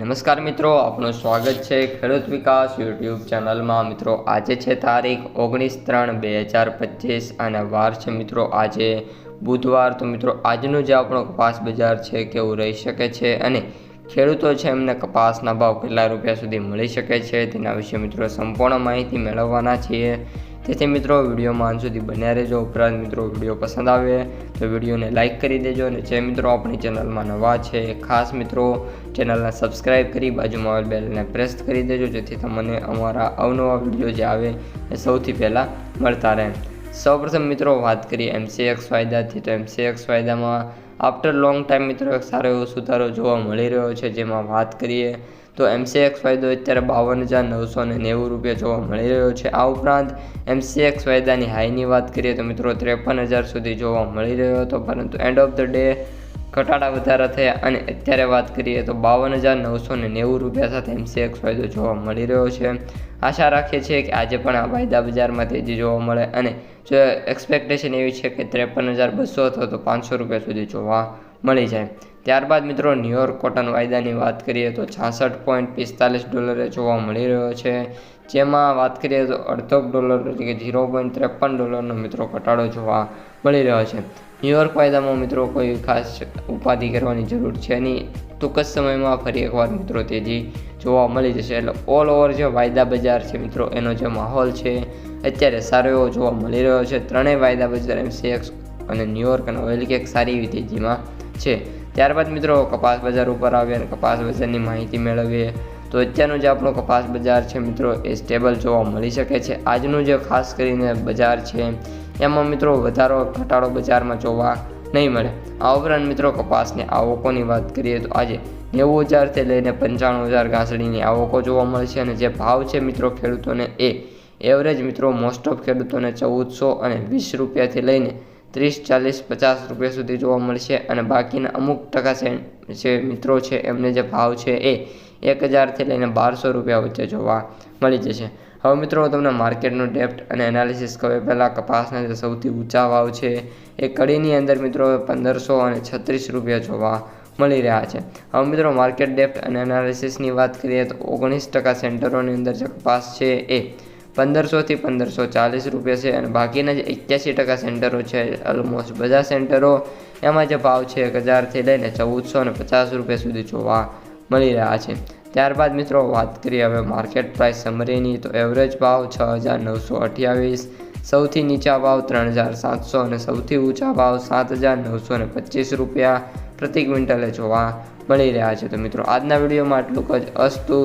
નમસ્કાર મિત્રો, આપનું સ્વાગત છે ખેડૂત વિકાસ યુટ્યુબ ચેનલમાં. મિત્રો, આજે છે તારીખ ઓગણીસ ત્રણ બે હજાર પચીસ અને વાર છે મિત્રો આજે બુધવાર. તો મિત્રો, આજનું જે આપણો કપાસ બજાર છે કેવું રહી શકે છે અને ખેડૂતો છે એમને કપાસના ભાવ કેટલા રૂપિયા સુધી મળી શકે છે તેના વિશે મિત્રો સંપૂર્ણ માહિતી મેળવવાના છીએ. તેથી મિત્રો વિડીયોમાં અંત સુધી બન્યા રહેજો. ઉપરાંત મિત્રો વીડિયો પસંદ આવે તો વિડીયોને લાઇક કરી દેજો અને જે મિત્રો આપણી ચેનલમાં નવા છે, ખાસ મિત્રો ચેનલને સબસ્ક્રાઈબ કરી બાજુમાં આવેલ બેલને પ્રેસ કરી દેજો, જેથી તમને અમારા અવનવા વીડિયો જે આવે એ સૌથી પહેલાં મળતા રહે. સૌપ્રથમ મિત્રો વાત કરીએ એમસીએક્સ ફાયદાથી તો એમસીએક્સ ફાયદામાં આફ્ટર લોંગ ટાઈમ મિત્રો, એક સારો એવો સુધારો જોવા મળી રહ્યો છે, જેમાં વાત કરીએ તો એમસીએક્સ ફાયદો અત્યારે બાવન હજાર નવસો ને નેવું રૂપિયા જોવા મળી રહ્યો છે. આ ઉપરાંત એમસીએક્સ ફાયદાની હાઈની વાત કરીએ તો મિત્રો ત્રેપન હજાર સુધી જોવા મળી રહ્યો હતો, પરંતુ એન્ડ ઓફ ધ ડે ઘટાડા વધારા થયા અને અત્યારે વાત કરીએ તો બાવન હજાર નવસો ને નેવું રૂપિયા સાથે એમસીએક્સ ફાયદો જોવા મળી રહ્યો છે. આશા રાખીએ છીએ કે આજે પણ આ વાયદા બજારમાં તેજી જોવા મળે અને જો એક્સપેક્ટેશન એવી છે કે ત્રેપન હજાર બસો અથવા તો પાંચસો રૂપિયા સુધી જોવા મળી જાય. ત્યારબાદ મિત્રો ન્યુયોર્ક કોટન વાયદાની વાત કરીએ તો છાસઠ પોઈન્ટ પિસ્તાલીસ ડોલરે જોવા મળી રહ્યો છે. જેમાં વાત કરીએ તો અડધો ડોલર એટલે કે ઝીરો પોઈન્ટ ત્રેપન ડોલરનો મિત્રો ઘટાડો જોવા મળી રહ્યો છે. ન્યુયોર્ક વાયદામાં મિત્રો કોઈ ખાસ ઉપાધિ કરવાની જરૂર છે નહીં. ટૂંક જ સમયમાં ફરી એકવાર મિત્રો તેજી જોવા મળી જશે. એટલે ઓલ ઓવર જે વાયદા બજાર છે મિત્રો, એનો જે માહોલ છે, અત્યારે સારો એવો જોવા મળી રહ્યો છે. ત્રણેય વાયદા બજાર એમસીએક્સ અને ન્યુયોર્ક અને ઓઇલ કેક સારી એવી તેજીમાં છે. ત્યારબાદ મિત્રો કપાસ બજાર ઉપર આવીએ અને કપાસ બજારની માહિતી મેળવીએ. તો અત્યારનું જે આપણો કપાસ બજાર છે મિત્રો, એ સ્ટેબલ જોવા મળી શકે છે. આજનું જે ખાસ કરીને બજાર છે, એમાં મિત્રો વધારો ઘટાડો બજારમાં જોવા નહીં મળે. આ ઉપરાંત મિત્રો કપાસની આવકોની વાત કરીએ તો આજે નેવું હજારથી લઈને પંચાણું હજાર ઘાસડીની આવકો જોવા મળશે અને જે ભાવ છે મિત્રો ખેડૂતોને એ એવરેજ મિત્રો મોસ્ટ ઓફ ખેડૂતોને ચૌદસો અને વીસ રૂપિયાથી લઈને ત્રીસ ચાલીસ પચાસ રૂપિયા સુધી જોવા મળશે અને બાકીના અમુક ટકા જે મિત્રો છે, એમને જે ભાવ છે એ એક હજારથી લઈને બારસો રૂપિયા વચ્ચે જોવા મળી જશે. હવે મિત્રો તમને માર્કેટનું ડેપ્ટ અને એનાલિસિસ કહે. પહેલાં કપાસના જે સૌથી ઊંચા ભાવ છે, એ કડીની અંદર મિત્રો પંદરસો અને છત્રીસ રૂપિયા જોવા મળી રહ્યા છે. હવે મિત્રો, માર્કેટ ડેપ્ટ અને એનાલિસિસની વાત કરીએ તો ઓગણીસ ટકા સેન્ટરોની અંદર જે કપાસ છે એ પંદરસોથી પંદરસો ચાલીસ રૂપિયા છે અને બાકીના જે એક્યાસી ટકા સેન્ટરો છે ઓલમોસ્ટ બધા સેન્ટરો એમાં જે ભાવ છે એક હજારથી લઈને ચૌદસો અને પચાસ રૂપિયા સુધી જોવા મળી રહ્યા છે. ત્યારબાદ મિત્રો વાત કરીએ હવે માર્કેટ પ્રાઇસ સમરીની તો એવરેજ ભાવ છ હજાર નવસો અઠ્યાવીસ, સૌથી નીચા ભાવ ત્રણ હજાર સાતસો અને સૌથી ઊંચા ભાવ સાત હજાર નવસો ને પચીસ રૂપિયા પ્રતિ ક્વિન્ટલે જોવા મળી રહ્યા છે. તો મિત્રો, આજના વિડીયોમાં આટલું જ. અસ્તુ